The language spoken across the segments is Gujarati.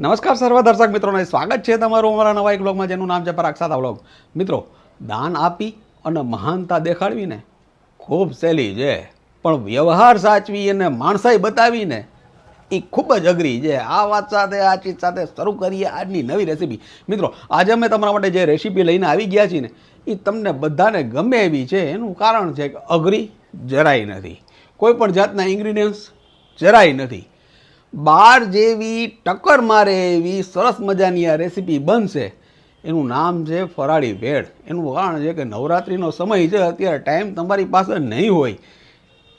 નમસ્કાર સર્વ દર્શક મિત્રોને. સ્વાગત છે તમારું અમારા નવા એક બ્લોગમાં જેનું નામ છે સાદા બ્લોગ મિત્રો, દાન આપી અને મહાનતા દેખાડવીને ખૂબ સહેલી છે. પણ વ્યવહાર સાચવી અને માણસાઈ બતાવીને એ ખૂબ જ અઘરી છે. આ વાત સાથે, આ ચીજ સાથે શરૂ કરીએ આજની નવી રેસીપી મિત્રો, આજે અમે તમારા માટે જે રેસીપી લઈને આવી ગયા છીએ ને એ તમને બધાને ગમે એવી છે. એનું કારણ છે કે અઘરી જરાય નથી. કોઈ પણ જાતના ઇન્ગ્રીડિયન્ટ્સ જરાય નથી. બાર જેવી ટક્કર મારે એવી સરસ મજાની આ રેસીપી બનશે. એનું નામ છે ફરાળી ભેળ. એનું કારણ છે કે નવરાત્રિનો સમય છે અત્યારે ટાઈમ તમારી પાસે નહીં હોય.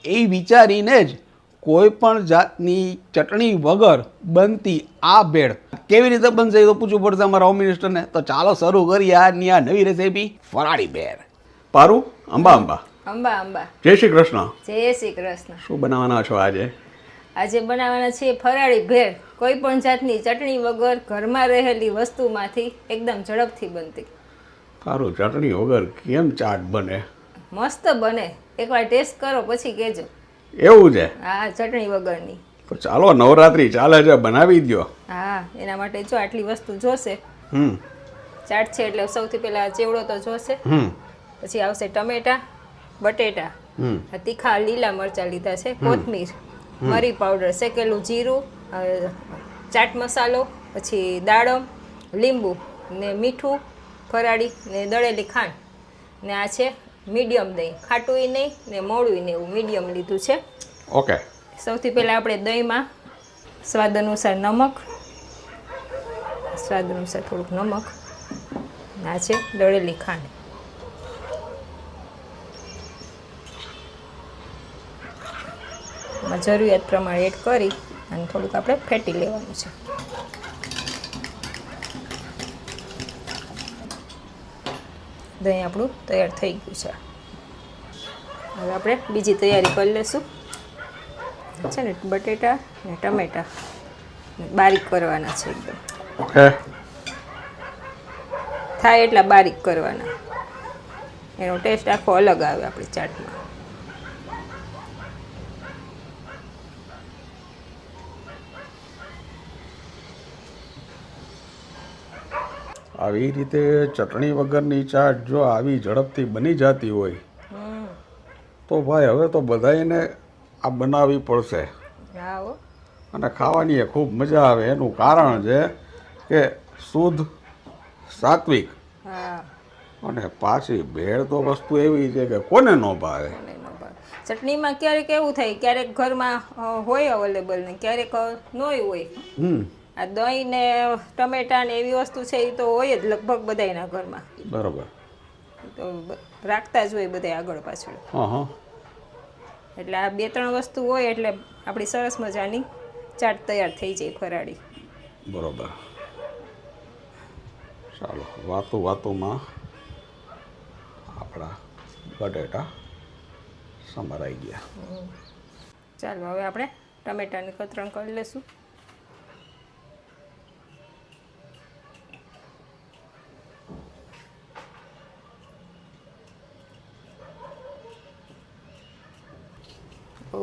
એ વિચારીને જ કોઈ પણ જાતની ચટણી વગર બનતી આ ભેળ. કેવી રીતે બનશે એ તો પૂછવું પડશે અમારા હોમ મિનિસ્ટરને તો ચાલો શરૂ કરીએ આજની આ નવી રેસીપી ફરાળી ભેળ. પારું અંબા અંબા. અંબા અંબા. જય શ્રી કૃષ્ણ. જય શ્રી કૃષ્ણ. શું બનાવવાના છો આજે? આજે બનાવવાના છે ફરાળી ભેળ. કોઈ પણ જાતની ચટણી વગર ઘરમાં રહેલી વસ્તુમાંથી એકદમ ઝડપથી બનતી. સારું ચટણી વગર કેમ ચાટ બને? મસ્ત બને. એકવાર ટેસ્ટ કરો પછી કહેજો. એવું છે? હા ચટણી વગરની. તો ચાલો નવરાત્રી ચાલે છે બનાવી દ્યો. હા એના માટે જો આટલી વસ્તુ જોશે. હમ. ચાટ છે એટલે સૌથી પહેલાં ચેવડો તો જોશે. હમ. પછી આવશે ટમેટા બટેટા તીખા લીલા મરચાં લીધા છે કોથમીર. મરી પાવડર શેકેલું જીરું ચાટ મસાલો પછી દાડમ લીંબુ ને મીઠું ફરાળી ને દળેલી ખાંડ. ને આ છે મીડિયમ દહીં. ખાટુંય નહીં ને મોડું નહીં એવું મીડિયમ લીધું છે. ઓકે. સૌથી પહેલાં આપણે દહીંમાં સ્વાદ અનુસાર નમક સ્વાદ અનુસાર થોડુંક નમક આ છે દળેલી ખાંડ. એમાં જરૂરિયાત પ્રમાણે એડ કરી અને થોડુંક આપણે ફેટી લેવાનું છે. દહીં આપણું તૈયાર થઈ ગયું છે. હવે આપણે બીજી તૈયારી કરી લઈશું. છે ને બટેટા ને ટમેટા. બારીક કરવાના છે એકદમ. થાય એટલા બારીક કરવાના. એનો ટેસ્ટ આખો અલગ આવે આપણી ચાટમાં. આવી રીતે ચટણી વગરની ચાટ જો આવી ઝડપથી બની જતી હોય તો ભાઈ હવે તો બધાને આ બનાવવી પડશે. અને ખાવાની એ ખૂબ મજા આવે. એનું કારણ છે કે શુદ્ધ સાત્વિક. હા. અને પાછી ભેળ તો વસ્તુ એવી છે કે કોને ન ભાવે. ન. ચટણીમાં ક્યારેક એવું થાય ક્યારેક ઘરમાં હોય અવેલેબલ ને ક્યારેક નોય હોય. આ દહીં ને ટમેટા ને એવી વસ્તુ છે એ તો હોય જ લગભગ બધાયના ઘરમાં. બરોબર. તો રાખતા જ હોય બધા આગળ પાછળ. એટલે આ બે ત્રણ વસ્તુ હોય એટલે આપણી સરસ મજાની ચાટ તૈયાર થઈ જાય ફરાળી. બરોબર. ચાલો વાતો વાતોમાં આપણા બટેટા સમારાઈ ગયા. ચાલો હવે આપણે ટમેટાની કતરણ કરી લઈશું.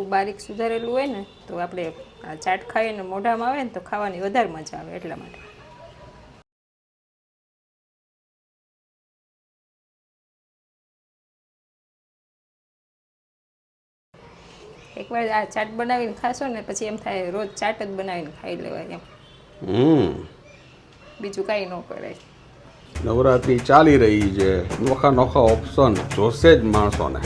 બહુ બારીક સુધારેલું હોય ને તો આપણે આ ચાટ ખાઈએ ને મોઢામાં આવે ને તો ખાવાની વધારે મજા આવે એટલા માટે. એકવાર આ ચાટ બનાવીને ખાશો ને પછી એમ થાય રોજ ચાટ જ બનાવીને ખાઈ લેવાય એમ. બીજું કાંઈ ન કરાય નવરાત્રી ચાલી રહી છે. નોખા નોખા ઓપ્શન જોશે જ માણસોને.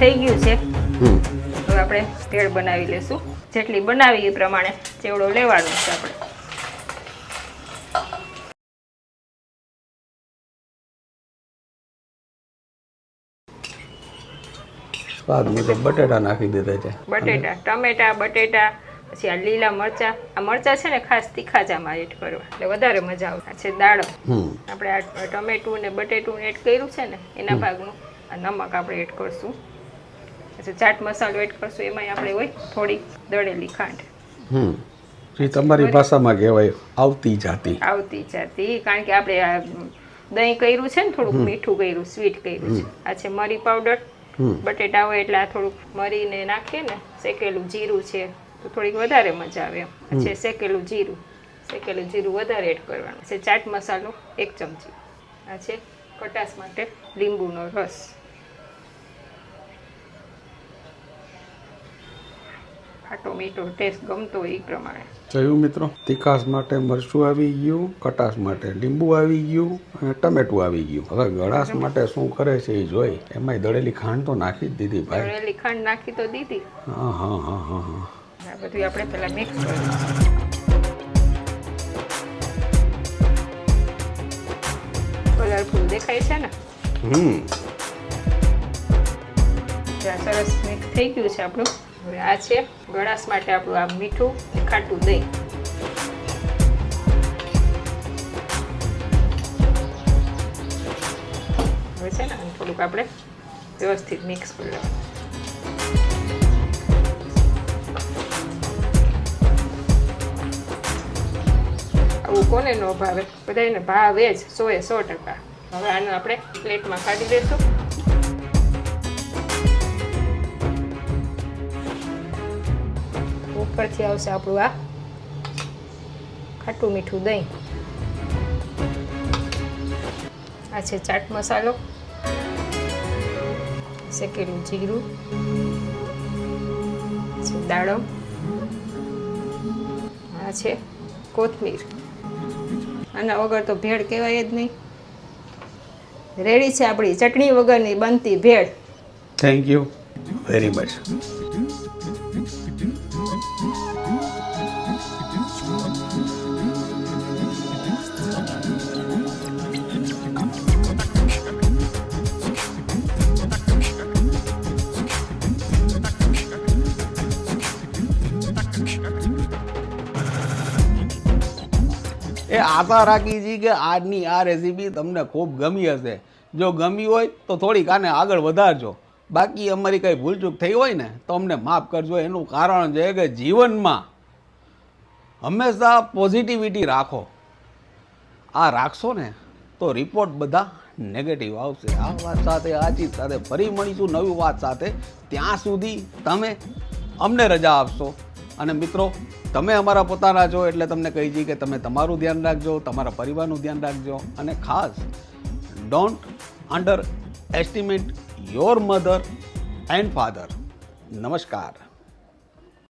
થઈ ગયું છે. હવે આપણે ભેળ બનાવી લેશું. જેટલી બનાવી એ પ્રમાણે ચેવડો લેવાનો છે આપણે. સ્વાદ મુજબ બટેટા નાખી દીધા છે. બટેટા ટમેટા બટેટા પછી આ લીલા મરચા. આ મરચા છે ને ખાસ તીખા ચામાં એડ કરવા. એટલે વધારે મજા આવે છે દાડો આપણે આ ટમેટું ને બટેટું એડ કર્યું છે ને એના ભાગનું આ નમક આપણે એડ કરશું. પછી ચાટ મસાલો એડ કરશું એમાંય આપણે હોય થોડી દળેલી ખાંડ. હમ. જે તમારી ભાષામાં કહેવાય આવતી જાતી. આવતી જાતી કારણ કે આપણે આ દહીં કર્યું છે ને થોડુંક મીઠું કર્યું સ્વીટ કર્યું છે. આ છે મરી પાવડર બટેટા હોય એટલે આ થોડુંક મરીને નાખીએ ને શેકેલું જીરું છે તો થોડીક વધારે મજા આવે એમ. છે શેકેલું જીરું. શેકેલું જીરું વધારે એડ કરવાનું. છે ચાટ મસાલો એક ચમચી. આ છે ખટાશ માટે લીંબુનો રસ. ખાટો મીઠો ટેસ્ટ ગમતો એ પ્રમાણે. જોયું મિત્રો. તીખાસ માટે મરચું આવી ગયું કટાશ માટે લીંબુ આવી ગયું અને ટમેટું આવી ગયું. હવે ગળાશ માટે શું કરે છે એ જોઈ. એમાંય દળેલી ખાંડ તો નાખી જ દીધી ભાઈ. દળેલી ખાંડ નાખી તો દીધી. હા હા હા હા હા. આ બધું આપણે પહેલા મિક્સ કરીએ. કલરફુલ દેખાય છે ને? હમ. સરસ મિક્સ થઈ ગયું છે આપણું. હવે આ છે ગળાશ માટે આપણું આ મીઠું ખાટું દહીં. હવે છે ને થોડુંક આપણે વ્યવસ્થિત મિક્સ કરી લેવાનું આવું કોને ન ભાવે? બધાને ભાવે જ, સો એ સો ટકા. હવે આને આપણે પ્લેટમાં કાઢી દઈશું. ઉપરથી આવશે આપણું આ ખાટું મીઠું દહીં. આ છે ચાટ મસાલો, શેકેલું જીરું દાડો આ છે કોથમીર. આના વગર તો ભેળ કહેવાય જ નહીં. રેડી છે આપણી ચટણી વગરની બનતી bhel. Thank you very much એ આશા રાખી છીએ કે આજની આ રેસીપી તમને ખૂબ ગમી હશે. જો ગમી હોય તો થોડીક આને આગળ વધારજો. બાકી અમારી કંઈ ભૂલચૂક થઈ હોય ને, તો અમને માફ કરજો. એનું કારણ છે કે જીવનમાં હંમેશા પોઝિટિવિટી રાખો. આ રાખશો ને, તો રિપોર્ટ બધા નેગેટિવ આવશે. આ વાત સાથે, આ ચીજ સાથે ફરી મળીશું નવી વાત સાથે. ત્યાં સુધી તમે અમને રજા આપશો. અને મિત્રો, તમે અમારા પોતાના છો એટલે તમને કહી છીએ કે તમે તમારું ધ્યાન રાખજો, તમારા પરિવારનું ધ્યાન રાખજો અને ખાસ don't underestimate your mother and father નમસ્કાર.